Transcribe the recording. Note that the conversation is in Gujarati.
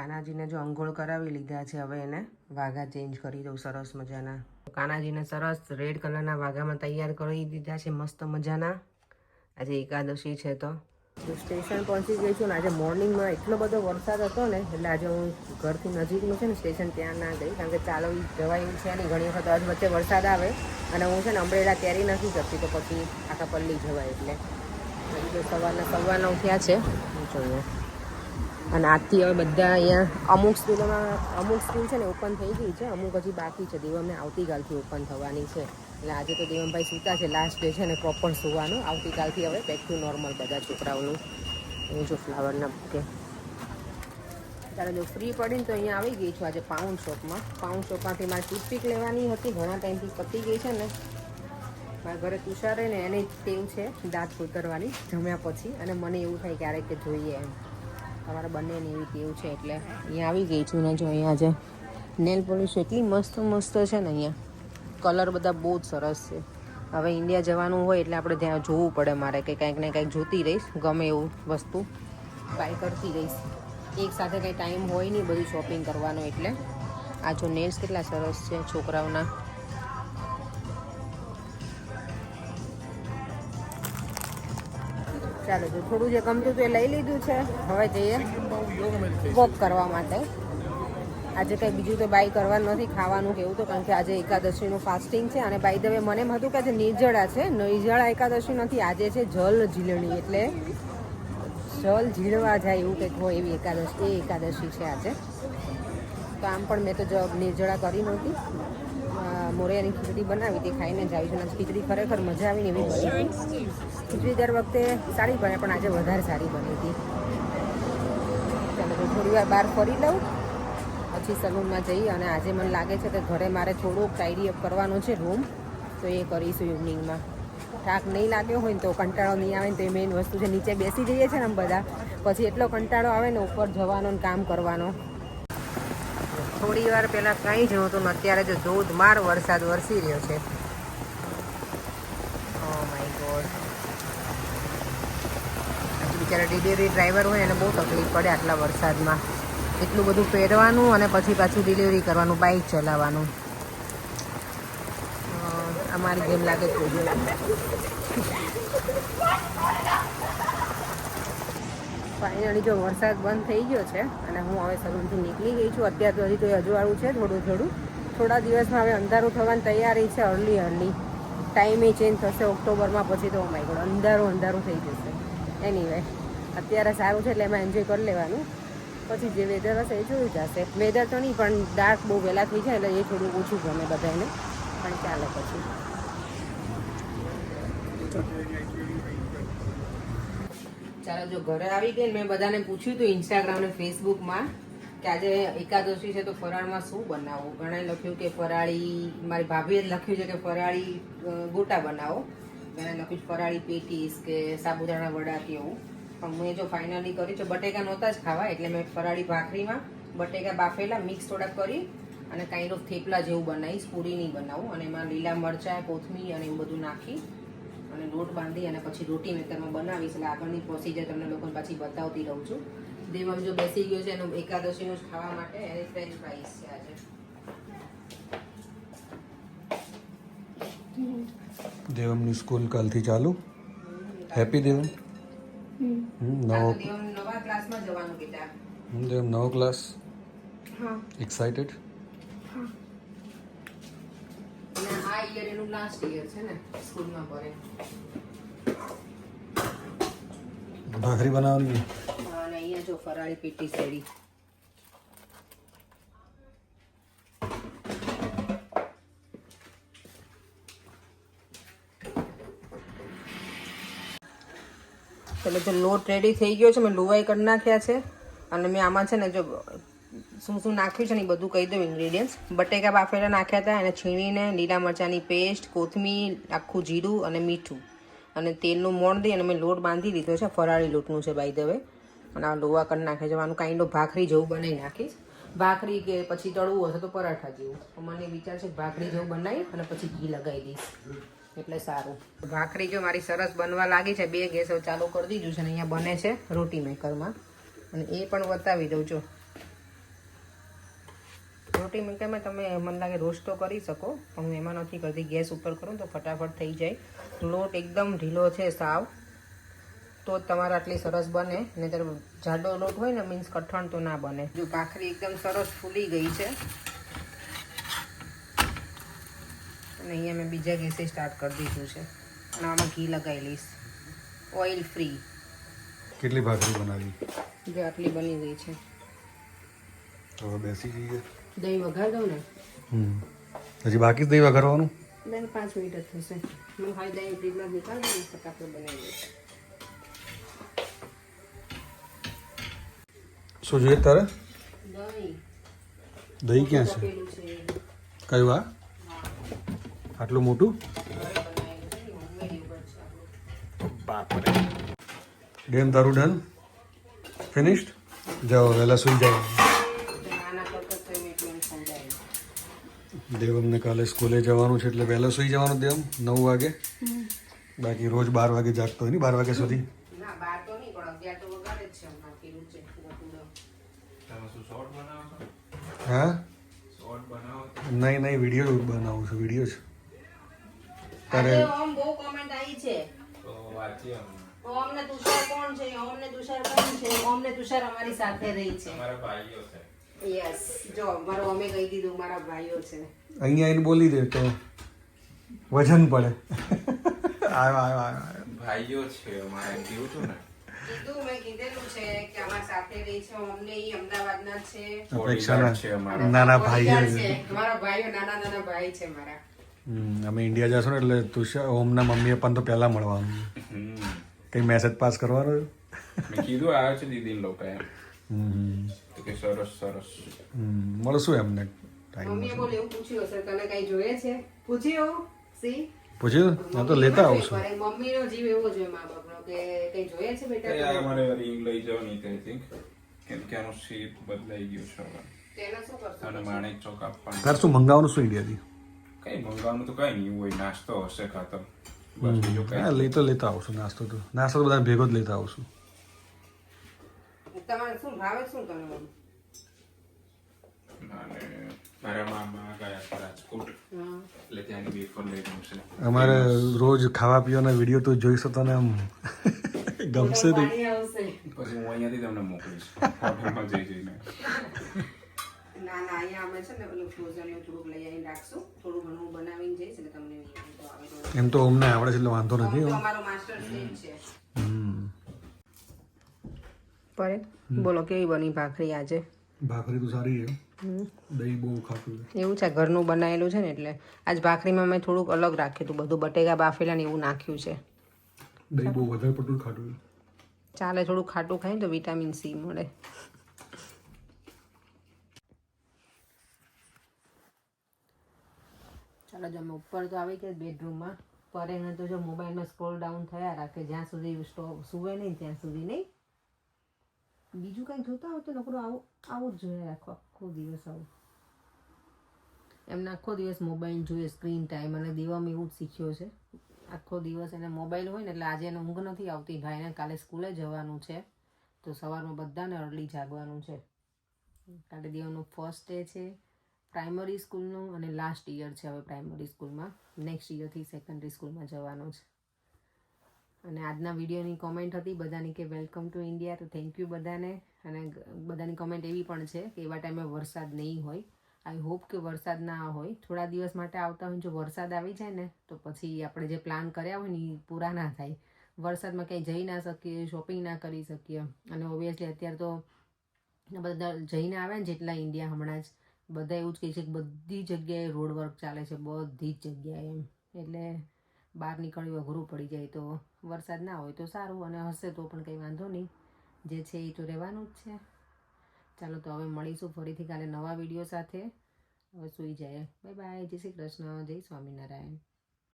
કાનાજીને જો અંઘોળ કરાવી લીધા છે, હવે એને વાઘા ચેન્જ કરી દઉં સરસ મજાના. કાનાજીને સરસ રેડ કલરના વાઘામાં તૈયાર કરી દીધા છે, મસ્ત મજાના. આજે એકાદશી છે તો. સ્ટેશન પહોંચી ગઈ છું ને, આજે મોર્નિંગમાં એટલો બધો વરસાદ હતો ને, એટલે આજે હું ઘરથી નજીકનું છે ને, સ્ટેશન ત્યાં ના ગઈ, કારણ કે ચાલો જવાય એવું છે નહીં. ઘણી વખત અધ વચ્ચે વરસાદ આવે, અને હું છે ને અમરેલા કેરી નથી કરતી તો પછી આખા પલ્લી જવાય એટલે. હજી તો સવારના સવા ઉઠ્યા છે. જોઈએ. અને આજથી હવે બધા અહીંયા અમુક સ્કૂલોમાં, અમુક સ્કૂલ છે ને ઓપન થઈ ગઈ છે, અમુક હજી બાકી છે. દેવમને આવતીકાલથી ઓપન થવાની છે. એટલે આજે તો દેવમભાઈ સૂતા છે લાસ્ટ ડે છે ને પ્રોપર સુવાનું. આવતીકાલથી હવે બેક ટુ નોર્મલ બધા છોકરાઓનું. એ જો ફ્લાવરના બુકે. ત્યારે જો ફ્રી પડીને તો અહીંયા આવી ગઈ છું આજે પાઉન્ડ શોપમાં પાઉન્ડ શોપમાંથી મારે ટૂથપીક લેવાની હતી. ઘણા ટાઈમથી પતી ગઈ છે ને. મારા ઘરે તુષાર ને, એને ટેવ છે દાંત કોતરવાની જમ્યા પછી. અને મને એવું થાય ક્યારેક કે જોઈએ એમ. તમારા બંનેની એવી કેવું છે એટલે અહીંયા આવી ગઈ છું ને જો અહીંયા જે નેલ પોલિશ એટલી મસ્ત મસ્ત છે ને અહીંયા. કલર બધા બહુ જ સરસ છે. હવે ઇન્ડિયા જવાનું હોય એટલે આપણે ત્યાં જોવું પડે મારે કે કંઈક ને કંઈક જોતી રહીશ, ગમે એવું વસ્તુ. ટ્રાય કરતી રહીશ. એક સાથે કંઈ ટાઈમ હોય નહીં બધું શોપિંગ કરવાનો એટલે. આ જો નેલ્સ કેટલા સરસ છે છોકરાઓના. ચાલો જો થોડું જે ગમતું હતું એ લઈ લીધું છે. હવે જઈએ વોક કરવા માટે. આજે કંઈ બીજું તો બાય કરવાનું નથી, ખાવાનું કેવું તો, કારણ કે આજે એકાદશીનું ફાસ્ટિંગ છે અને બાય ધ વે મને એમ હતું કે આજે નિર્જળા છે. નિર્જળા એકાદશી નથી, આજે છે જલ ઝીલણી એટલે જલ ઝીલવા જાય એવું કંઈક હોય એવી એકાદશી, એ એકાદશી છે આજે. તો આમ પણ મેં તો નિર્જળા કરી નહોતી. મોરિયાની ખીચડી બનાવી હતી, ખાઈને જ આવી છું. ખીચડી ખરેખર મજા આવીને એવી બની ખીચડી દર વખતે સારી બને, પણ આજે વધારે સારી બની હતી. ચાલો, તો થોડી વાર બહાર ફરી લઉં. પછી સલૂનમાં જઈ અને આજે મને લાગે છે કે ઘરે મારે થોડુંક ટાઈડી અપ કરવાનો છે રૂમ તો એ કરીશું ઇવનિંગમાં થાક નહીં લાગ્યો હોય ને તો કંટાળો નહીં આવે ને તો એ મેઇન વસ્તુ છે, નીચે બેસી જઈએ છે ને બધા. પછી એટલો કંટાળો આવે ને ઉપર જવાનો ને કામ કરવાનો. થોડી વાર પહેલાં કંઈ જ નહોતું અત્યારે જો ધોધમાર વરસાદ વરસી રહ્યો છે. ગોડ બિચારા ડિલિવરી ડ્રાઈવર હોય એને બહુ તકલીફ પડે આટલા વરસાદમાં. એટલું બધું પહેરવાનું અને પછી પાછું ડિલિવરી કરવાનું બાઇક ચલાવવાનું. અ, અમારી જેમ લાગે ફાઇનલી જો વરસાદ બંધ થઈ ગયો છે અને હું હવે સલૂનથી નીકળી ગઈ છું, અત્યાર હજી તો અજવાળું છે, થોડું થોડું. થોડા દિવસમાં હવે અંધારું થવાની તૈયારી છે અર્લી અર્લી ટાઈમે ચેન્જ થશે ઓક્ટોબરમાં, પછી તો માય ગોડ અંધારું અંધારું થઈ જશે. એનીવે અત્યારે સારું છે એટલે એમાં એન્જોય કરી લેવાનું. પછી જે વેધર હશે એ જોયું જશે. વેધર તો નહીં, પણ ડાર્ક બહુ વહેલા થઈ જાય એટલે એ થોડું ઓછું ગમે બધાને. પણ ચાલે પછી. ચાલો, જો ઘરે આવી ગઈ મેં બધાને પૂછ્યું હતું ઇન્સ્ટાગ્રામ ને ફેસબુકમાં કે આજે એકાદશી છે તો ફરાળમાં શું બનાવવું ઘણાએ લખ્યું કે ફરાળી, મારી ભાભીએ જ લખ્યું છે કે ફરાળી ગોટા બનાવો. ઘણાએ લખ્યું ફરાળી પેટીસ કે સાબુદાણા વડા કે એવું. પણ મેં જો ફાઇનલી કર્યું છે, બટેકા નહોતા જ ખાવા એટલે મેં ફરાળી ભાખરીમાં બટેકા બાફેલા મિક્સ થોડા કરી અને કાઇન્ડ ઓફ થેપલા જેવું બનાવીશ, પૂરી નહીં બનાવું. અને એમાં લીલા મરચાં, કોથમીર અને એવું બધું નાખી અને લોટ બાંધી અને પછી રોટી મેકરમાં બનાવીશ એટલે આગળની પ્રોસીજર તમને લોકોને પાછી બતાવતી રહું છું. દેવમ જો બેસી ગયો છે એનું એકાદશીનું જ ખાવા માટે એની ફ્રેન્ચ ફ્રાઈસ છે આજે. દેવમની સ્કૂલ કાલથી ચાલુ? હેપી દેવમ હમ, નવો દેવમ નવા ક્લાસમાં જવાનું બેટા. દેવમ નવો ક્લાસ હા. એક્સાઇટેડ અને આ યર એનું લાસ્ટ યર છે ને સ્કૂલમાં ભરે. ભાખરી બનાવવાની અને અહીંયા જો ફરાળી પીટી સેડી એટલે જો લોટ રેડી થઈ ગયો છે મેં લુવાઈ કરી નાખ્યા છે. અને મેં આમાં છે ને જો શું શું નાખ્યું છે ને એ બધું કહી દઉં ઇન્ગ્રીડિયન્ટ્સ બટેકા બાફેલા નાખ્યા હતા એને છીણીને, લીલા મરચાંની પેસ્ટ કોથમીર, આખું જીરું અને મીઠું. અને તેલનું મોણ દઈ અને મેં લોટ બાંધી દીધો છે, ફરાળી લોટનું છે બાય ધ વે અને આ લોવા કરી નાખે છે, આનું કાઇન્ડ ઓફ ભાખરી જેવું બનાવી નાખીશ. ભાખરી કે પછી તળવું હશે તો પરાઠા જેવું. મને વિચાર છે ભાખરી જેવું બનાવી અને પછી ઘી લગાવી દઈશ. એટલે સારું. ભાખરી જો મારી સરસ બનવા લાગી છે, બે ગેસ ચાલુ કરી દીધું છે અને અહીંયા બને છે રોટી મેકરમાં. અને એ પણ બતાવી દઉં, જો. રોટી મૂક્યામાં તમે મને લાગે રોસ્ટો કરી શકો પણ હું એમાં નથી કરતી. ગેસ ઉપર કરું તો ફટાફટ થઈ જાય. લોટ એકદમ ઢીલો છે સાવ. તો તમારે આટલી સરસ બને. નહીંતર જાડો લોટ હોય ને મીન્સ કઠણ તો ના બને. જો ભાખરી એકદમ સરસ ફૂલી ગઈ છે. અને અહીંયા મેં બીજા ગેસે સ્ટાર્ટ કરી દીધું છે. અને આમાં ઘી લગાવી લઈશ. ઓઇલ ફ્રી કેટલી ભાખરી બનાવી? જો આટલી બની ગઈ છે. હવે બેસી જઈએ. દહીં વઘાર દઉં ને. હમ. હજી બાકી દહીં વઘારવાનું? બેન પાંચ મિનિટ જ થશે. મને ખાલી દહીં ફ્રીજમાં નીકાળી દઉં ફટાફટ બનાવી દઈશ શું જોઈએ તારે? દહીં. ક્યાં છે? કયું આ? આટલું મોટું. બાપરે. ડેમ તારું ડન? ફિનિશ્ડ? જાઓ વહેલા સુઈ જાઓ. દેવમને કાલે સ્કૂલે જવાનું છે એટલે વહેલો સુઈ જવાનું દેવમ નવ વાગે. બાકી રોજ બાર વાગે જાગતો હોય ને બાર વાગ્યા સુધી? ના બાર તો નહીં પણ અગિયાર તો વગાડે જ છે હમણાં પેલું છે ગટુડો. હા? નહીં નહીં વીડિયો બનાવું છું વીડિયો છે તારે ઓમ બહુ comment આવી છે. ઓમ ને તુષાર કોણ છે? ઓમ ને તુષાર કોણ છે? ઓમ ને તુષાર અમારી સાથે રહી છે. યસ જો મારો અમે કહી દીધું મારા ભાઈઓ છે. અહીંયા એને બોલી દે તો વજન પડે. આવ્યો આવ્યો આવ્યો ભાઈઓ છે અમારે કેવું હતું ને. કીધું મેં કીધેલું છે કે અમારી સાથે રહી છે ઓમને ઈ અમદાવાદના જ છે. અપેક્ષાના છે અમારા. નાના ભાઈઓ છે. મારા ભાઈઓ નાના નાના ભાઈ છે મારા. હમ, અમે ઇન્ડિયા જશું ને એટલે તુષાર ઓમના મમ્મી પપ્પાને તો પહેલાં મળવાનું. કંઈ મેસેજ પાસ કરવાનો કીધું આવ્યો છે દીદી લોકો એમ. કે સરસ સરસ. હમ, મળશું એમને ટાઈમ મમ્મીએ બોલે એવું પૂછ્યું હશે તને કઈ જોઈએ છે? પૂછ્યું સી. પૂછ્યું? હું તો લેતા આવશું. મમ્મીનો જીવ એવો જોઈએ મા બાપનો કે કઈ જોઈએ છે બેટા આ મારે રિંગ લઈ જવાની નહીં આઈ થિંક કેમ કે આનો શેપ બદલાઈ ગયો છે હવે. તેનો શું કરશો અને માણેક ચોક આપવાનું. તાર શું મંગાવવાનું શું ઇન્ડિયાથી કઈ મંગાવવાનું તો કઈ નહીં હોય નાસ્તો હશે ખાતર. બસ બીજો કઈ તો લેતા આવશું નાસ્તો તો. નાસ્તો તો બધા ભેગો જ લેતા આવશું. તમારે શું ભાવે શું કરવાનું અને મારા મામા ગયા રાજકોટ. હા. એટલે ત્યાંની વેફર લઈ આવશે અમારે રોજ ખાવા પીવાના વીડિયો તો જોઈશો તને આમ ગમશે નહીં. પાણી પછી હું અહીંયાથી તમને મોકલીશ. જઈ જઈને. ના ના અહીંયા અમે છે ને પેલું ફ્રોઝન થોડુંક લઈ આવીને રાખશું. થોડું ઘણું બનાવીને જઈશ એટલે તમને તો આવે તો એમ તો અમને આવડે છે એટલે વાંધો નથી અમારો માસ્ટર છે. પડે બોલો કેવી બની ભાખરી આજે? ભાખરી તો સારી છે. દહીં બહુ ખાતું છે. એવું છે ઘરનું બનાવેલું છે ને એટલે આજ ભાખરીમાં મેં થોડુંક અલગ રાખ્યું હતું બધું બટેકા બાફેલા ને એવું નાખ્યું છે. દહીં બહુ વધારે પડતું ખાટું ચાલે થોડું ખાટું ખાય તો વિટામિન સી મળે. ચાલો જો અમે ઉપર તો આવી ગયા બેડરૂમમાં. પર એને તો જો મોબાઈલમાં સ્ક્રોલ ડાઉન થયા રાખે જ્યાં સુધી સુવે નહીં ત્યાં સુધી નહીં. બીજું કાંઈ જોતા હોય તો નકરું આવું આવું જ જોઈએ આખો આખો દિવસ આવું. એમને આખો દિવસ મોબાઈલ જોઈએ સ્ક્રીન ટાઈમ અને દેવામાં એવું જ શીખ્યો છે. આખો દિવસ એને મોબાઈલ હોય ને એટલે આજે એને ઊંઘ નથી આવતી. ભાઈને કાલે સ્કૂલે જવાનું છે, તો સવારમાં બધાને અર્લી જાગવાનું છે. કાલે દેવાનું ફર્સ્ટ ડે છે પ્રાઇમરી સ્કૂલનું અને લાસ્ટ યર છે હવે પ્રાઇમરી સ્કૂલમાં નેક્સ્ટ યરથી સેકન્ડરી સ્કૂલમાં જવાનું છે. અને આજના વિડીયોની કોમેન્ટ હતી બધાની કે વેલકમ ટુ ઇન્ડિયા તો થેન્ક યુ બધાને. અને બધાની કોમેન્ટ એવી પણ છે કે એવા ટાઈમે વરસાદ નહીં હોય. આઈ હોપ કે વરસાદ ના હોય. થોડા દિવસ માટે આવતા હોય જો વરસાદ આવી જાય ને, તો પછી આપણે જે પ્લાન કર્યા હોય ને એ પૂરા ના થાય. વરસાદમાં ક્યાંય જઈ ના શકીએ શોપિંગ ના કરી શકીએ. અને ઓબ્વિયસલી અત્યારે તો બધા જઈને આવ્યા ને જેટલા ઇન્ડિયા હમણાં જ, બધા એવું જ કહે છે કે બધી જગ્યાએ રોડ વર્ક ચાલે છે, બધી જ જગ્યાએ એમ. એટલે બહાર નીકળવું અઘરું પડી જાય તો વરસાદ ના હોય તો સારું અને હશે તો પણ કંઈ વાંધો નહીં. જે છે એ તો રહેવાનું જ છે. ચાલો તો હવે મળીશું ફરીથી કાલે નવા વીડિયો સાથે. હવે સૂઈ જાય બાય બાય. જય શ્રી કૃષ્ણ. જય સ્વામિનારાયણ.